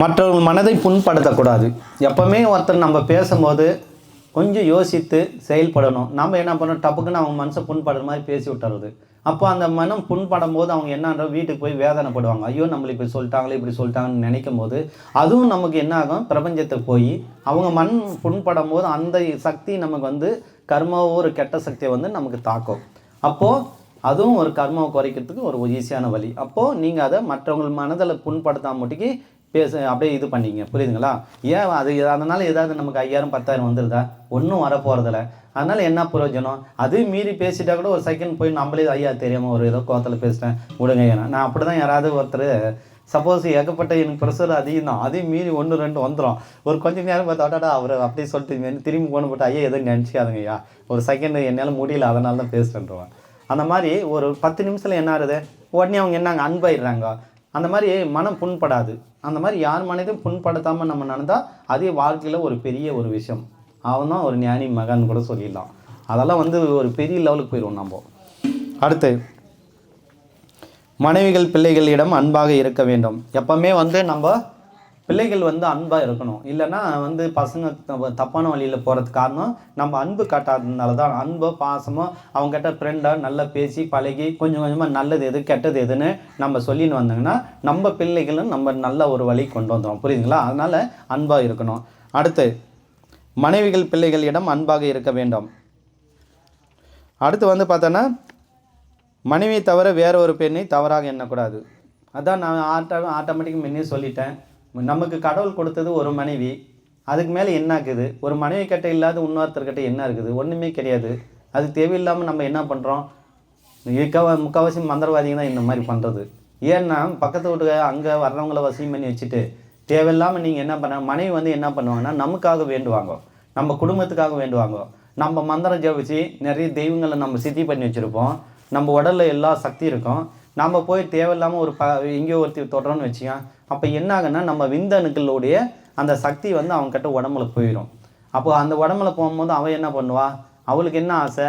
மற்றவர்கள் மனதை புண்படுத்தக்கூடாது. எப்போவுமே ஒருத்தர் நம்ம பேசும்போது கொஞ்சம் யோசித்து செயல்படணும். நம்ம என்ன பண்ணணும்? டப்புக்குன்னு அவங்க மனசை புண்படுற மாதிரி பேசி விட்டுறது. அப்போ அந்த மனம் புண்படும் போது அவங்க என்னன்ற வீட்டுக்கு போய் வேதனைப்படுவாங்க. ஐயோ நம்மளை இப்படி சொல்லிட்டாங்களே இப்படி சொல்லிட்டாங்கன்னு நினைக்கும் போது அதுவும் நமக்கு என்ன ஆகும்? பிரபஞ்சத்துக்கு போய் அவங்க மண் புண்படும் போது அந்த சக்தி நமக்கு வந்து கர்மாவோ ஒரு கெட்ட சக்தியை வந்து நமக்கு தாக்கும். அப்போது அதுவும் ஒரு கர்மாவை குறைக்கிறதுக்கு ஒரு ஈஸியான வழி. அப்போது நீங்கள் அதை மற்றவங்க மனதில் புண்படுத்தாமட்டிக்கு பேச அப்படியே இது பண்ணிங்க. புரியுதுங்களா? ஏன் அது அதனால் ஏதாவது நமக்கு ஐயாயிரம் பத்தாயிரம் வந்துடுதா ஒன்றும் வரப்போகிறதில்ல அதனால் என்ன பிரயோஜனம்? அதையும் மீறி பேசிட்டா கூட ஒரு செகண்ட் போய் நம்மளே ஐயா தெரியாமல் ஒரு ஏதோ கோத்தில் பேசிட்டேன். விடுங்க ஏன்னா நான் அப்படி தான் யாராவது ஒருத்தர் சப்போஸ் ஏகப்பட்ட எனக்கு ப்ரெஷர் அதிகம் தான் அதையும் மீறி ஒன்று ரெண்டு வந்துடும் ஒரு கொஞ்சம் நேரம் பார்த்தாட்டாடா அவர் அப்படியே சொல்லிட்டு திரும்பி போன போட்டு ஐயா எதுவும் நினச்சிக்காதுங்க ஐயா. ஒரு செகண்ட் என்னால் முடியல அதனால தான் பேசுகிறேன்றவன் அந்த மாதிரி ஒரு பத்து நிமிஷத்தில் என்ன ஆகுது? உடனே அவங்க என்னங்க அன்பாயிடுறாங்க? அந்த மாதிரி மனம் புண்படாது. அந்த மாதிரி யார் மனதையும் புண்படுத்தாமல் நம்ம நடந்தால் அதே வாழ்க்கையில் ஒரு பெரிய ஒரு விஷயம். அவன் தான் ஒரு ஞானி மகன் கூட சொல்லிடலாம். அதெல்லாம் வந்து ஒரு பெரிய லெவலுக்கு போயிடுவோம் நம்ம. அடுத்து மனைவிகள் பிள்ளைகளிடம் அன்பாக இருக்க வேண்டும். எப்பவுமே வந்து நம்ம பிள்ளைகள் வந்து அன்பாக இருக்கணும். இல்லைன்னா வந்து பசங்க தப்பான வழியில் போகிறதுக்கு காரணம் நம்ம அன்பு காட்டாததுனால தான் அன்போ பாசமோ அவங்ககிட்ட ஃப்ரெண்டாக நல்லா பேசி பழகி கொஞ்சம் கொஞ்சமாக நல்லது எது கெட்டது எதுன்னு நம்ம சொல்லின்னு வந்தாங்கன்னா நம்ம பிள்ளைகளும் நம்ம நல்ல ஒரு வழி கொண்டு வந்துடும் புரியுதுங்களா? அதனால் அன்பாக இருக்கணும். அடுத்து மனைவிகள் பிள்ளைகளிடம் அன்பாக இருக்க வேண்டும். அடுத்து வந்து பார்த்தோன்னா மனைவியை தவிர வேற ஒரு பெண்ணை தவறாக எண்ணக்கூடாது. அதான் நான் ஆட்டோ ஆட்டோமேட்டிக் முன்னே சொல்லிட்டேன். நமக்கு கடவுள் கொடுத்தது ஒரு மனைவி அதுக்கு மேலே என்ன இருக்குது ஒரு மனைவி கிட்ட இல்லாத இன்னொருத்தர்கிட்ட என்ன இருக்குது? ஒன்றுமே கிடையாது. அது தேவையில்லாமல் நம்ம என்ன பண்ணுறோம் முக்கவா முக்கால்வாசி மந்திரவாதிங்க தான் இந்த மாதிரி பண்ணுறது ஏன்னா பக்கத்து வீட்டுக்கு அங்கே வர்றவங்கள வசியம் பண்ணி வச்சுட்டு தேவையில்லாமல் நீங்கள் என்ன பண்ண மனைவி வந்து என்ன பண்ணுவாங்கன்னா நமக்காக வேண்டுவாங்க. நம்ம குடும்பத்துக்காக வேண்டுவாங்க. நம்ம மந்திரம் ஜபிச்சு நிறைய தெய்வங்களை நம்ம சித்தி பண்ணி வச்சுருப்போம். நம்ம உடலில் எல்லா சக்தி இருக்கும். நம்ம போய் தேவையில்லாமல் ஒரு ப எங்கேயோ ஒருத்தி தொடுறோன்னு வச்சுக்கோ அப்போ என்ன ஆகுன்னா நம்ம விந்தணுக்களுடைய அந்த சக்தி வந்து அவங்கக்கிட்ட உடம்புல போயிடும் அப்போ அந்த உடம்புல போகும்போது அவன் என்ன பண்ணுவா? அவளுக்கு என்ன ஆசை?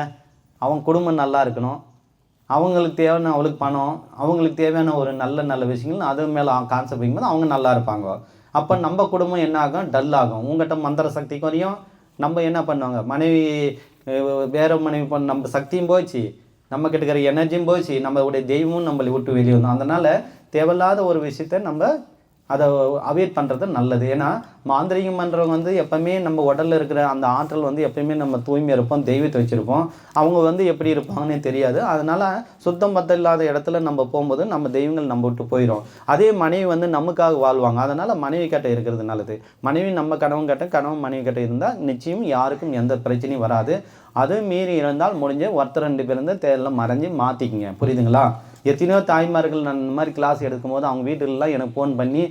அவன் குடும்பம் நல்லா இருக்கணும். அவங்களுக்கு தேவையான அவளுக்கு பணம். அவங்களுக்கு தேவையான ஒரு நல்ல நல்ல விஷயங்கள் அது மேலே கான்செப்ட் வைக்கும்போது அவங்க நல்லா இருப்பாங்க. அப்போ நம்ம குடும்பம் என்ன ஆகும்? டல் ஆகும். உங்கள்கிட்ட மந்திர சக்தி குறையும். நம்ம என்ன பண்ணுவாங்க? மனைவி வேற மனைவி பண்ண நம்ம சக்தியும் போச்சு நம்ம கிட்ட இருக்கிற எனர்ஜியும் போச்சு நம்மளுடைய தெய்வமும் நம்மளை விட்டு வெளியே வந்தோம். அதனால் தேவையில்லாத ஒரு விஷயத்த நம்ம அதை அவாய்ட் பண்ணுறது நல்லது. ஏன்னா மாந்திரிகம் பண்ணுறவங்க வந்து எப்பவுமே நம்ம உடலில் இருக்கிற அந்த ஆற்றல் வந்து எப்பயுமே நம்ம தூய்மை இருப்போம் தெய்வத்தை வச்சுருப்போம். அவங்க வந்து எப்படி இருப்பாங்கன்னே தெரியாது. அதனால் சுத்தம் பத்தம் இல்லாத இடத்துல நம்ம போகும்போது நம்ம தெய்வங்கள் நம்ம விட்டு போயிடும் அதே மனைவி வந்து நமக்காக வாழ்வாங்க. அதனால் மனைவி கட்ட இருக்கிறது நல்லது. மனைவி நம்ம கணவன் கிட்ட கணவன் மனைவி கட்ட இருந்தால் நிச்சயம் யாருக்கும் எந்த பிரச்சனையும் வராது. அது மீறி இருந்தால் முடிஞ்ச ஒருத்தர் ரெண்டு பேர் இருந்து தேர்தலில் மறைஞ்சு மாற்றிக்கிங்க புரியுதுங்களா? எத்தனையோ தாய்மார்கள் நான் இந்த மாதிரி கிளாஸ் எடுக்கும்போது அவங்க வீட்டுலலாம் எனக்கு ஃபோன் பண்ணி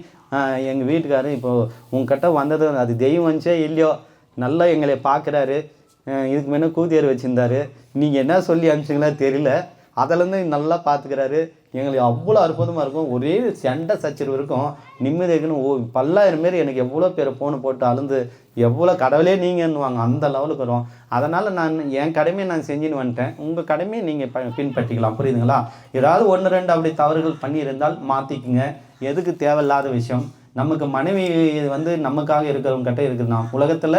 எங்கள் வீட்டுக்காரர் இப்போது உங்ககிட்ட வந்தது அது தெய்வம் வந்துச்சே இல்லையோ? நல்லா எங்களை பார்க்குறாரு இதுக்கு முன்னே கூதியர் வச்சுருந்தாரு. நீங்கள் என்ன சொல்லி அனுப்பிச்சிங்களா தெரியல. அதிலேருந்து நல்லா பார்த்துக்கிறாரு எங்களுக்கு அவ்வளோ அற்புதமாக இருக்கும். ஒரே சண்டை சச்சரவு இருக்கும். நிம்மதிக்குன்னு ஓ பல்லாயிரம் பேர் எனக்கு எவ்வளோ பேர் ஃபோனை போட்டு அழுந்து எவ்வளோ கடவுளே நீங்கன்னுவாங்க. அந்த லெவலுக்கு வரும். அதனால் நான் என் கடமையை நான் செஞ்சுன்னு வந்துட்டேன். உங்கள் கடமையை நீங்கள் ப பின்பற்றிக்கலாம். புரியுதுங்களா? ஏதாவது ஒன்று ரெண்டு அப்படி தவறுகள் பண்ணியிருந்தால் மாற்றிக்குங்க எதுக்கு தேவையில்லாத விஷயம்? நமக்கு மனைவி வந்து நமக்காக இருக்கிறவங்க இருக்குது இருக்குதுன்னா உலகத்தில்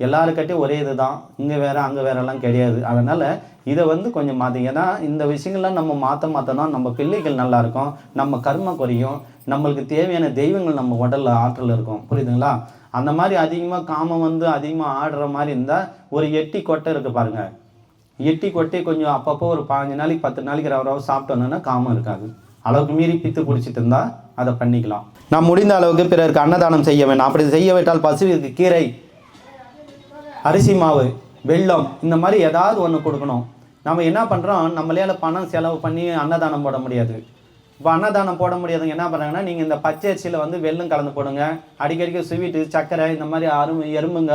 எல்லாருக்கிட்டையும் ஒரே இது தான் இங்கே வேறு அங்கே வேறெல்லாம் கிடையாது. அதனால் இதை வந்து கொஞ்சம் மாற்றிங்க ஏன்னா இந்த விஷயங்கள்லாம் நம்ம மாற்ற மாற்றினா நம்ம பிள்ளைகள் நல்லாயிருக்கும். நம்ம கர்ம குறையும். நம்மளுக்கு தேவையான தெய்வங்கள் நம்ம உடலில் ஆற்றல் இருக்கும். புரியுதுங்களா? அந்த மாதிரி அதிகமாக காமம் வந்து அதிகமாக ஆடுற மாதிரி இருந்தால் ஒரு எட்டி கொட்டை இருக்குது பாருங்கள் எட்டி கொட்டை கொஞ்சம் அப்பப்போ ஒரு பாஞ்சு நாளைக்கு பத்து நாளைக்கு ரவ ரவ சாப்பிட்டோன்னா காமம் இருக்காது. அளவுக்கு மீறி பித்து பிடிச்சிட்டு இருந்தால் அதை பண்ணிக்கலாம். நான் முடிந்த அளவுக்கு பிறருக்கு அன்னதானம் செய்ய வேண்டாம் அப்படி செய்ய விட்டால் பசுவிற்கு கீரை அரிசி மாவு வெல்லம் இந்த மாதிரி ஏதாவது ஒன்று கொடுக்கணும். நம்ம என்ன பண்ணுறோம் நம்மளால பணம் செலவு பண்ணி அன்னதானம் போட முடியாது. இப்போ அன்னதானம் போட முடியாதுங்க. என்ன பண்ணுறாங்கன்னா நீங்கள் இந்த பச்சை அரிசியில் வந்து வெள்ளம் கலந்து போடுங்க. அடிக்கடிக்கு ஸ்வீட்டு சர்க்கரை இந்த மாதிரி அரும்பு எறும்புங்க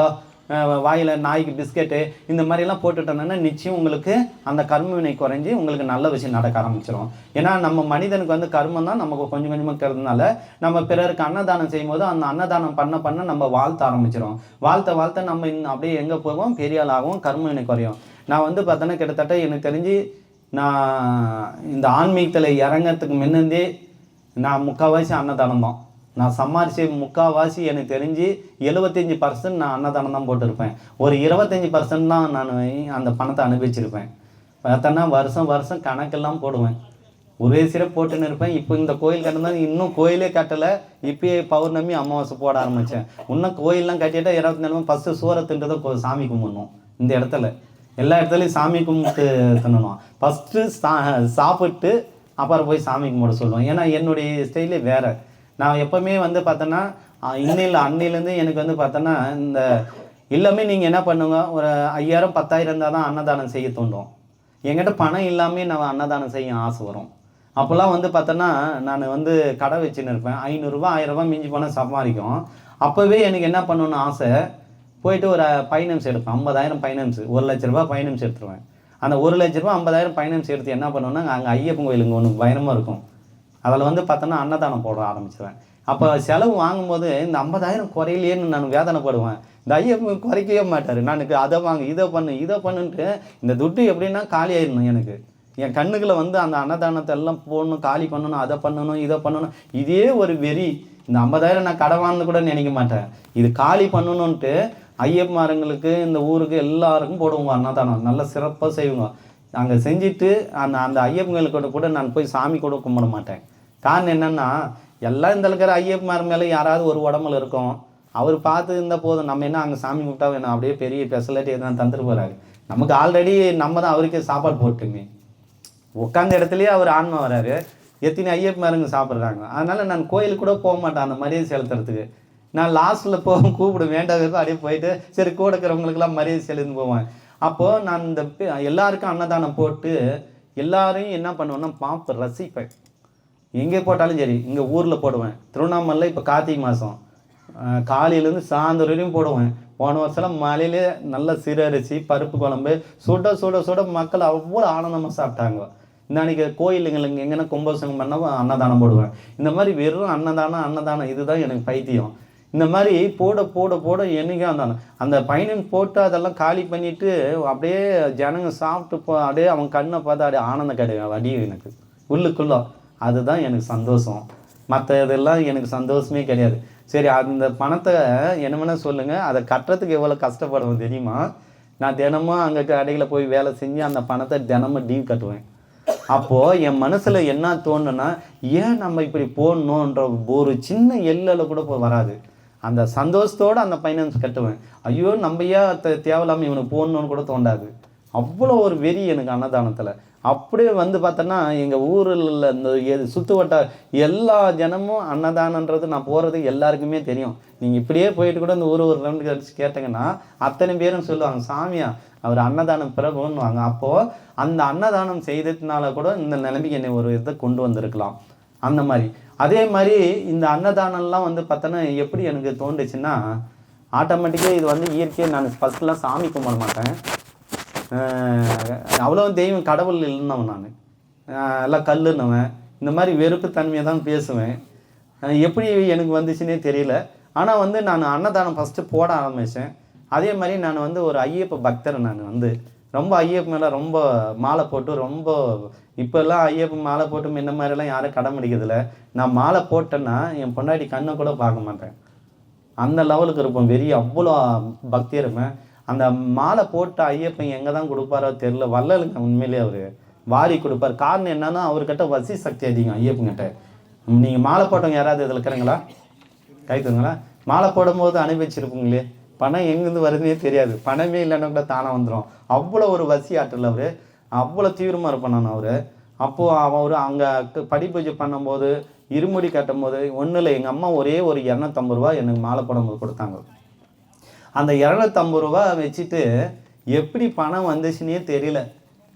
வாயில் நாய்க்கு பிஸ்கெட்டு இந்த மாதிரிலாம் போட்டுட்டோம்னா நிச்சயம் உங்களுக்கு அந்த கர்ம வினை குறைஞ்சி உங்களுக்கு நல்ல விஷயம் நடக்க ஆரம்பிச்சிடும் ஏன்னா நம்ம மனிதனுக்கு வந்து கர்மம் தான் நமக்கு கொஞ்சம் கொஞ்சமாக இருக்கிறதுனால நம்ம பிறருக்கு அன்னதானம் செய்யும்போது அந்த அன்னதானம் பண்ண பண்ண நம்ம வாழ்த்த ஆரம்பிச்சிடும் வாழ்த்த வாழ்த்த நம்ம இன்னும் அப்படியே எங்கே போவோம்? பெரிய ஆளாகவும் ஆகும் கர்ம வினை குறையும். நான் வந்து பார்த்தோன்னா கிட்டத்தட்ட எனக்கு தெரிஞ்சு நான் இந்த ஆன்மீகத்தில் இறங்கிறதுக்கு முன்னந்தே நான் முக்கால்வாசி அன்னதானம் தான். நான் சம்பாரிச்சு முக்கால்வாசி எனக்கு தெரிஞ்சு எழுபத்தஞ்சி பர்சன்ட் நான் அன்னதானம் தான் போட்டிருப்பேன். ஒரு இருபத்தஞ்சி பர்சன்ட் தான் நான் அந்த பணத்தை அனுபவிச்சிருப்பேன். பார்த்தோன்னா வருஷம் வருஷம் கணக்கெல்லாம் போடுவேன். ஒரே சிறை போட்டுன்னு இருப்பேன். இப்போ இந்த கோயில் கட்டினா இன்னும் கோயிலே கட்டலை. இப்போயே பௌர்ணமி அமாவாசை போட ஆரம்பித்தேன் இன்னும் கோயிலெலாம் கட்டிட்டா இருபத்தி நாலு ஃபஸ்ட்டு சூரத்துன்றதை தின்றதை சாமி கும்பிடணும். இந்த இடத்துல. எல்லா இடத்துலையும் சாமி கும்பிட்டு தின்னணும். ஃபஸ்ட்டு சா சாப்பிட்டு அப்புறம் போய் சாமி கும்பிட சொல்லுவோம் ஏன்னா என்னுடைய ஸ்டைலே வேறு. நான் எப்போவுமே வந்து பார்த்தோன்னா இன்னில் அன்னிலேருந்து எனக்கு வந்து பார்த்தோன்னா இந்த எல்லாமே நீங்கள் என்ன பண்ணுங்க ஒரு ஐயாயிரம் பத்தாயிரம் இருந்தால் தான் அன்னதானம் செய்ய தூண்டும் என்கிட்ட பணம் இல்லாமல் நான் அன்னதானம் செய்ய ஆசை வரும். அப்போல்லாம் வந்து பார்த்தோன்னா நான் வந்து கடை வச்சுன்னு இருப்பேன். ஐநூறுரூவா ஆயிரரூபா மிஞ்சி போனால் சம்பாதிக்கும். அப்போவே எனக்கு என்ன பண்ணணும்னு ஆசை போயிட்டு ஒரு ஃபைனான்ஸ் எடுப்பேன். ஐம்பதாயிரம் ஃபைனான்ஸ் ஒரு லட்ச ரூபா ஃபைனான்ஸ் எடுத்துருவேன். அந்த ஒரு லட்ச ரூபா ஐம்பதாயிரம் ஃபைனான்ஸ் எடுத்து என்ன பண்ணுவேன்னா அங்கே ஐயப்பன் கோயிலுங்க ஒன்று பயணமாக இருக்கும். அதில் வந்து பார்த்தோன்னா அன்னதானம் போட ஆரம்பிச்சிடுவேன் அப்போ செலவு வாங்கும்போது இந்த ஐம்பதாயிரம் குறையிலேன்னு நான் வேதனைப்படுவேன். இந்த ஐயப்பன் குறைக்கவே மாட்டார். நான் அதை வாங்கு இதை பண்ணு இதை பண்ணுன்ட்டு இந்த துட்டு எப்படின்னா காலி ஆயிடணும் எனக்கு. என் கண்ணுக்குள்ள வந்து அந்த அன்னதானத்தை எல்லாம் போடணும் காலி பண்ணணும் அதை பண்ணணும் இதை பண்ணணும். இதே ஒரு வெறி. இந்த ஐம்பதாயிரம் நான் கடை வாங்க கூட நினைக்க மாட்டேன். இது காலி பண்ணணுன்ட்டு ஐயப்பமாரங்களுக்கு இந்த ஊருக்கு எல்லாருக்கும் போடுவோங்க அன்னதானம். நல்லா சிறப்பாக செய்வோங்க அங்கே செஞ்சுட்டு அந்த அந்த ஐயப்பங்களுக்கு கூட நான் போய் சாமி கூட கும்பிட மாட்டேன். காரணம் என்னென்னா எல்லாம் இந்த இருக்கிற ஐயப்பமார் மேலே யாராவது ஒரு உடம்புல இருக்கும். அவர் பார்த்து இருந்தால் போதும். நம்ம என்ன அங்கே சாமி கும்பிட்டா வேணும்? அப்படியே பெரிய ஃபெசிலிட்டி எதுனா தந்துட்டு போகிறாரு நமக்கு ஆல்ரெடி நம்ம தான் அவருக்கே சாப்பாடு போட்டுங்க உட்காந்த இடத்துலையே அவர் ஆன்மா வராரு. எத்தனை ஐயப்பமாருங்க சாப்பிட்றாங்க. அதனால் நான் கோயிலுக்கு கூட போக மாட்டேன் அந்த மரியாதை செலுத்துறதுக்கு. நான் லாஸ்ட்டில் போக கூப்பிடுவேன் வேண்டாம் அப்படியே போயிட்டு சரி கூட இருக்கிறவங்களுக்கெல்லாம் மரியாதை செலுத்துன்னு போவேன். அப்போது நான் இந்த எல்லாருக்கும் அன்னதானம் போட்டு எல்லாரையும் என்ன பண்ணுவேன்னா பார்ப்பேன் ரசிப்பேன். எங்கே போட்டாலும் சரி இங்கே ஊரில் போடுவேன். திருவண்ணாமலை இப்போ கார்த்திகை மாதம் காலையிலேருந்து சாயந்தரம் வரையும் போடுவேன். போன வருஷம் மலையிலே நல்ல சிறரிசி பருப்பு குழம்பு சுட சுட சுட மக்கள் அவ்வளோ ஆனந்தமாக சாப்பிட்டாங்க. இன்னைக்கு கோயிலுங்களுக்கு எங்கன்னா கும்பாபிஷேகம் பண்ண அன்னதானம் போடுவேன். இந்த மாதிரி வெறும் அன்னதானம் அன்னதானம் இதுதான் எனக்கு பைத்தியம். இந்த மாதிரி போட போட போட என்னைக்கே அந்த அந்த பையனுக்கு போட்டு அதெல்லாம் காலி பண்ணிவிட்டு அப்படியே ஜனங்க சாப்பிட்டு போ அப்படியே அவன் கண்ணை பார்த்து அப்படியே ஆனந்தம் கிடையாது அடி எனக்கு. உள்ளுக்குள்ளோ. அதுதான் எனக்கு சந்தோஷம். மற்ற இதெல்லாம் எனக்கு சந்தோஷமே கிடையாது. சரி அந்த பணத்தை என்ன சொல்லுங்கள் அதை கட்டுறதுக்கு எவ்வளோ கஷ்டப்படுவோம் தெரியுமா? நான் தினமும் அங்கே கடையில் போய் வேலை செஞ்சு அந்த பணத்தை தினமும் டீவ் கட்டுவேன். அப்போது என் மனசில் என்ன தோணுன்னா ஏன் நம்ம இப்படி போடணுன்ற ஒரு சின்ன எல்லில் கூட வராது. அந்த சந்தோஷத்தோடு அந்த ஃபைனான்ஸ் கட்டுவேன். ஐயோ நம்ம ஏன் தேவையில்லாமல் இவனுக்கு போகணுன்னு கூட தோண்டாது. அவ்வளோ ஒரு வெறி எனக்கு அன்னதானத்தில். அப்படியே வந்து பார்த்தோன்னா எங்கள் ஊரில் இந்த எது சுற்றுவட்டார் எல்லா ஜனமும் அன்னதானன்றது நான் போகிறது எல்லாருக்குமே தெரியும். நீங்கள் இப்படியே போயிட்டு கூட இந்த ஊர் ஒரு ரவுண்டு கழிச்சு கேட்டிங்கன்னா அத்தனை பேரும் சொல்லுவாங்க சாமியா அவர் அன்னதானம் பிறகுன்னுவாங்க. அப்போது அந்த அன்னதானம் செய்ததுனால கூட இந்த நிலைமைக்கு என்னை ஒரு இதை கொண்டு வந்திருக்கலாம். அந்த மாதிரி. அதே மாதிரி இந்த அன்னதானம்லாம் வந்து பார்த்தோன்னா எப்படி எனக்கு தோண்டுச்சுன்னா ஆட்டோமேட்டிக்காக இது வந்து இயற்கையாக நான் ஃபஸ்ட்லாம் சாமி கும்பிட மாட்டேன். அவ்வளோ தெய்வம் கடவுள் இல்லைன்னவன் நான். எல்லாம் கல்லுன்னவன். இந்த மாதிரி வெறுப்பு தன்மையை தான் பேசுவேன். எப்படி எனக்கு வந்துச்சுன்னே தெரியல. ஆனால் வந்து நான் அன்னதானம் ஃபஸ்ட்டு போட ஆரம்பித்தேன் அதே மாதிரி நான் வந்து ஒரு ஐயப்ப பக்தர் நான் வந்து ரொம்ப ஐயப்பன் மேலே ரொம்ப மாலை போட்டு ரொம்ப இப்போல்லாம் ஐயப்பன் மாலை போட்டு முன்ன மாதிரிலாம் யாரும் கடன் முடிக்கிறதில்ல நான் மாலை போட்டேன்னா என் பொண்டாட்டி கண்ணை கூட பார்க்க மாட்டேன். அந்த லெவலுக்கு இருப்போம் வெறி அவ்வளோ பக்தி இருப்பேன். அந்த மாலை போட்ட ஐயப்பன் எங்கே தான் கொடுப்பாரோ தெரில வல்லலுங்க உண்மையிலே அவர் வாரி கொடுப்பார். காரணம் என்னன்னா அவர்கிட்ட வசி சக்தி அதிகம் ஐயப்பங்கிட்ட நீங்கள் மாலை போட்டவங்க யாராவது இதில் இருக்கிறீங்களா? கைத்துங்களா மாலை போடும்போது அனுபவிச்சிருப்பீங்களே? பணம் எங்கேருந்து வருதுன்னே தெரியாது. பணமே இல்லைன்னா கூட தானே வந்துடும் அவ்வளோ ஒரு வசி ஆற்றல் அவர். அவ்வளோ தீவிரமாக இருப்பான் அவர். அப்போது அவர் அங்கே படி பூஜை பண்ணும்போது இருமுடி கட்டும்போது ஒன்றும் இல்லை. எங்கள் அம்மா ஒரே ஒரு இரநூத்தம்பது ரூபா எனக்கு மாலை போடும்போது கொடுத்தாங்க. அந்த இரநூத்தம்பது ரூபா வச்சுட்டு எப்படி பணம் வந்துச்சுன்னே தெரியல.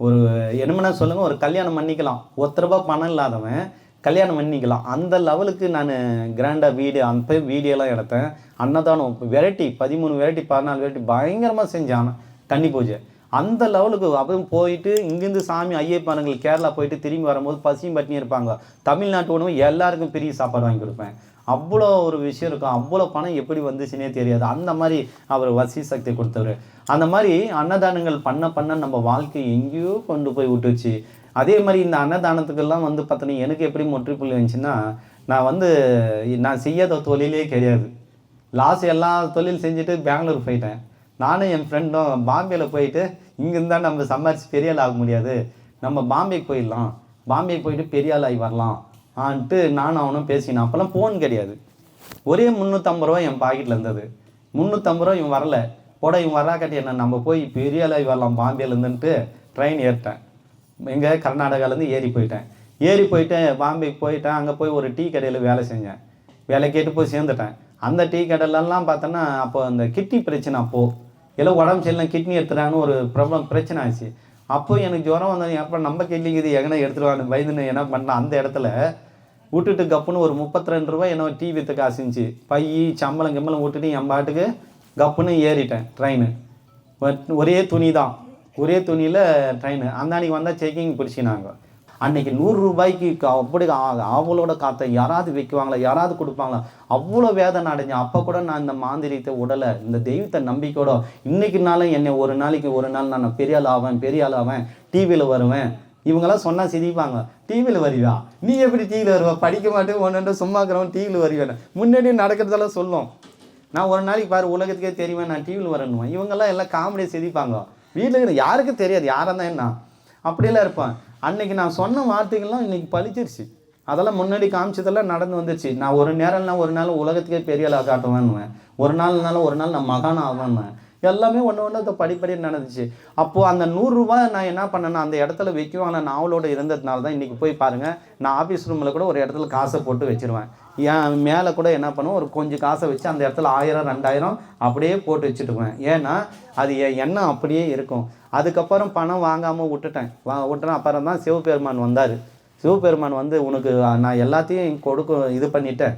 ஒரு என்னமென்னா சொல்லுங்கள் ஒரு கல்யாணம் பண்ணிக்கலாம். ஒத்தரூபா பணம் இல்லாதவன் கல்யாணம் பண்ணிக்கலாம். அந்த லெவலுக்கு நான் கிராண்டாக வீடு அந்த வீடியோலாம் எடுத்தேன். அன்னதானம் வெரைட்டி பதிமூணு வெரைட்டி பதினாலு வெரைட்டி பயங்கரமாக செஞ்சேன் கன்னி பூஜை. அந்த லெவலுக்கு அப்புறம் போயிட்டு இங்கேருந்து சாமி ஐயப்பானங்கள் கேரளா போயிட்டு திரும்பி வரும்போது பசியும் பட்டினி இருப்பாங்க. தமிழ்நாட்டு உணவு எல்லாருக்கும் பெரிய சாப்பாடு வாங்கி கொடுப்பேன். அவ்வளோ ஒரு விஷயம் இருக்கும். அவ்வளோ பணம் எப்படி வந்துச்சுன்னே தெரியாது. அந்த மாதிரி அவர் வசி சக்தி கொடுத்தவர். அந்த மாதிரி அன்னதானங்கள் பண்ண பண்ண நம்ம வாழ்க்கை எங்கேயோ கொண்டு போய் விட்டுச்சு அதே மாதிரி இந்த அன்னதானத்துக்கெல்லாம் வந்து பார்த்தோன்னா எனக்கு எப்படி முற்றுப்புள்ளி வந்துச்சுன்னா நான் வந்து நான் செய்யாத தொழிலே கிடையாது. லாஸ்ட் எல்லா தொழில் செஞ்சுட்டு பெங்களூர் போயிட்டேன். நானும் என் ஃப்ரெண்டும் பாம்பேயில் போயிட்டு இங்கேருந்தா நம்ம சம்பாரிச்சு பெரிய ஆள் ஆக முடியாது. நம்ம பாம்பேக்கு போயிடலாம். பாம்பேக்கு போயிட்டு பெரிய ஆள் ஆகி வரலாம். ஆன்ட்டு நானும் அவனும் பேசினேன் அப்போல்லாம் ஃபோன் கிடையாது. ஒரே முந்நூற்றம்பது ரூபா என் பாக்கெட்டில் இருந்தது. முந்நூற்றம்பது ரூபா இவன் வரல. போட இவன் வராக்காட்டி என்ன நம்ம போய் பெரிய ஆளாகி வரலாம் பாம்பேலேருந்துன்ட்டு ட்ரெயின் ஏறிட்டேன். எங்கே கர்நாடகாலேருந்து ஏறி போயிட்டேன். ஏறி போயிட்டு பாம்பேக்கு போயிட்டேன் அங்கே போய் ஒரு டீ கடையில் வேலை செஞ்சேன். வேலை கேட்டு போய் சேர்ந்துட்டேன். அந்த டீ கடையிலலாம் பார்த்தோன்னா அப்போ அந்த கிட்னி பிரச்சனை அப்போது எல்லாம் உடம்பு சரியில்லை கிட்னி எடுத்துட்டாங்கன்னு ஒரு ப்ராப்ளம் பிரச்சனை ஆச்சு. அப்போ எனக்கு ஜுரம் வந்தது அப்போ நம்ம கிட்னிக்குது எங்கன்னா எடுத்துருவாங்க வயதுன்னு என்ன பண்ணேன் அந்த இடத்துல விட்டுட்டு கப்புன்னு ஒரு முப்பத்தி ரெண்டு ரூபா என்ன டீ வித்து காசுச்சு பை சம்பளம் கிம்பளம் விட்டுட்டு என் பாட்டுக்கு கப்புன்னு ஏறிட்டேன் ட்ரெயின் ஒரே துணி தான் ஒரே துணியில் ட்ரெயின் அந்த அன்னைக்கு வந்தால் செக்கிங் பிடிச்சினாங்க. அன்னைக்கு நூறு ரூபாய்க்கு அப்படி அவளோட ஆவலோட யாராவது விற்குவாங்களா யாராவது கொடுப்பாங்களா? அவ்வளோ வேதனை அடைஞ்சேன். அப்போ கூட நான் இந்த மாந்திரியத்தை உடலை இந்த தெய்வத்தை நம்பிக்கையோட இன்னைக்குனாலும் என்னை ஒரு நாளைக்கு ஒரு நாள் நான் பெரிய ஆள் ஆவேன் பெரிய ஆள் ஆவேன். டிவியில் வருவேன். இவங்கெல்லாம் சொன்னால் சிரிப்பாங்க. டிவியில் வருவியா? நீ எப்படி டிவியில் வருவ? படிக்க மாட்டேன் ஒன்று சும்மா இருக்கிறவன் டிவியில் வருவேன் முன்னாடி நடக்கிறதெல்லாம் சொல்லும். நான் ஒரு நாளைக்கு பாரு உலகத்துக்கே தெரியுமே நான் டிவியில் வரணுமா? இவங்கெல்லாம் எல்லாம் காமெடியை சிரிப்பாங்க. வீட்டில் இருக்கிற யாருக்கும் தெரியாது. யாராக தான் என்ன? அப்படியெல்லாம் இருப்பேன். அன்னைக்கு நான் சொன்ன வார்த்தைகள்லாம் இன்னைக்கு பழிச்சிருச்சு. அதெல்லாம் முன்னாடி காமிச்சதெல்லாம் நடந்து வந்துருச்சு. நான் ஒரு நேரம்னா ஒரு நாள் உலகத்துக்கே பெரிய ஆளாக காட்டுவேன்னுவேன். ஒரு நாள்னாலும் ஒரு நாள் நான் மகான் ஆவேன்னுவேன். எல்லாமே ஒன்று ஒன்று அதை படிப்படி நடந்துச்சு. அப்போது அந்த நூறுரூவா நான் என்ன பண்ணேன்னா அந்த இடத்துல வைக்குவாங்க ஆனால் நாவலோடு இருந்ததுனால தான் இன்றைக்கி போய் பாருங்கள் நான் ஆஃபீஸ் ரூமில் கூட ஒரு இடத்துல காசை போட்டு வச்சுருவேன். என் மேலே கூட என்ன பண்ணுவேன்? ஒரு கொஞ்சம் காசை வச்சு அந்த இடத்துல ஆயிரம் ரெண்டாயிரம் அப்படியே போட்டு வச்சுட்டுக்குவேன். ஏன்னா அது என் எண்ணம் அப்படியே இருக்கும். அதுக்கப்புறம் பணம் வாங்காமல் விட்டுட்டேன். வா விட்டுறேன் அப்புறம் தான் சிவபெருமான் வந்தார். சிவபெருமான் வந்து உனக்கு நான் எல்லாத்தையும் கொடுக்க இது பண்ணிட்டேன்.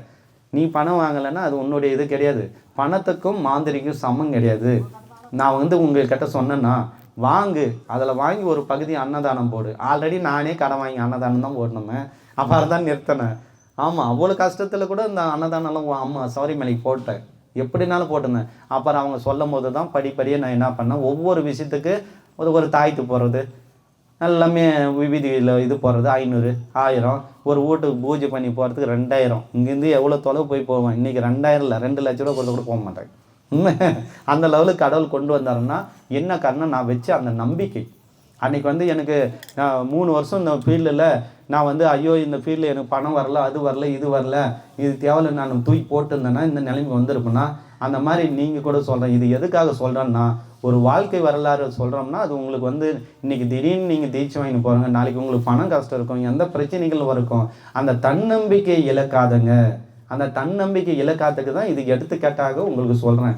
நீ பணம் வாங்கலைன்னா அது உன்னுடைய இது கிடையாது. பணத்துக்கும் மாந்திரிக்கும் சமம் கிடையாது. நான் வந்து உங்கள்கிட்ட சொன்னேன்னா வாங்கு. அதில் வாங்கி ஒரு பகுதி அன்னதானம் போடு. ஆல்ரெடி நானே கடன் வாங்கி அன்னதானம் தான் போடணுமே. அப்புறம் தான் நிறுத்தினேன். ஆமாம் அவ்வளோ கஷ்டத்தில் கூட இந்த அன்னதானம்லாம் ஆமாம் அம்மா சௌரி மலைக்கு போட்டேன். எப்படினாலும் போட்டிருந்தேன். அப்புறம் அவங்க சொல்லும் போது தான் படிப்படியாக நான் என்ன பண்ணேன்? ஒவ்வொரு விஷயத்துக்கு ஒரு ஒரு தாய்த்து போடுறது எல்லாமே விபதியில் இது போடுறது ஐநூறு ஆயிரம். ஒரு வீட்டுக்கு பூஜை பண்ணி போகிறதுக்கு ரெண்டாயிரம். இங்கேருந்து எவ்வளோ தொலைவு போய் போவேன்? இன்றைக்கி ரெண்டாயிரம் இல்லை ரெண்டு லட்ச ரூபா கொடுத்து கூட போக மாட்டேன். அந்த லெவலுக்கு கடவுள் கொண்டு வந்தாருன்னா என்ன காரணம் நான் வச்ச அந்த நம்பிக்கை. அன்னைக்கு வந்து எனக்கு நான் மூணு வருஷம் இந்த ஃபீல்டில் நான் வந்து ஐயோ இந்த ஃபீல்டில் எனக்கு பணம் வரல அது வரல இது வரல இது தேவையில்ல நான் தூக்கி போட்டிருந்தேன்னா இந்த நிலைமை வந்திருப்பேன்னா அந்த மாதிரி நீங்கள் கூட சொல்கிறேன் இது எதுக்காக சொல்கிறேன்னா ஒரு வாழ்க்கை வரலாறு சொல்கிறோம்னா அது உங்களுக்கு வந்து இன்னைக்கு திடீர்னு நீங்கள் தீட்சை வாங்கி போகிறாங்க நாளைக்கு உங்களுக்கு பணம் கஷ்டம் இருக்கும் எந்த பிரச்சனைகள் இருக்கும் அந்த தன்னம்பிக்கை இழக்காதங்க. அந்த தன்னம்பிக்கை இழக்காததுக்கு தான் இது எடுத்துக்காட்டாக உங்களுக்கு சொல்கிறேன்